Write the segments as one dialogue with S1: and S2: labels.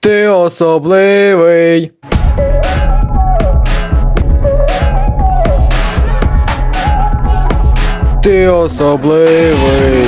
S1: Ти особливий. Ти особливий.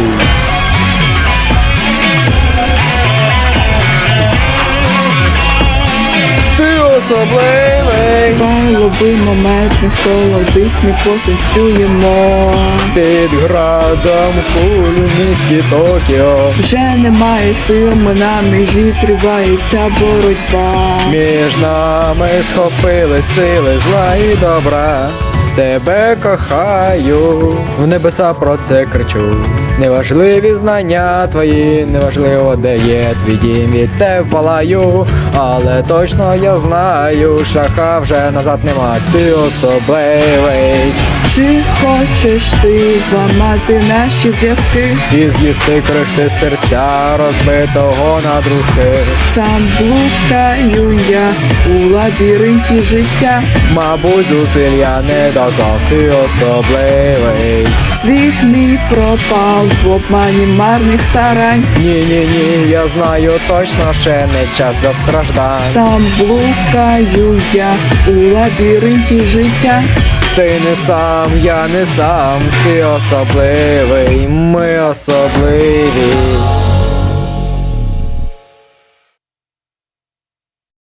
S1: Ти особливий.
S2: Давай лови момент, не солодись, ми потанцюємо.
S1: Під градом кулю місті Токіо.
S2: Вже немає сил, ми на межі тривається боротьба.
S1: Між нами схопили сили зла і добра. Тебе кохаю, в небеса про це кричу. Неважливі знання твої, неважливо, де є твій дім, від тебе палаю, але точно я знаю, шляха вже назад нема, ти особливий.
S2: Чи хочеш ти зламати наші зв'язки?
S1: І з'їсти крихти серця, розбитого на друзки.
S2: Сам блукаю я у лабіринті життя.
S1: Мабуть, зусиль я не доклав, ти особливий.
S2: Світ мій пропав в обмані марних старань.
S1: Ні, ні, ні, я знаю точно, ще не час для страждань.
S2: Сам блукаю я у лабіринті життя.
S1: Ти не сам, я не сам, ти особливий, ми особливі.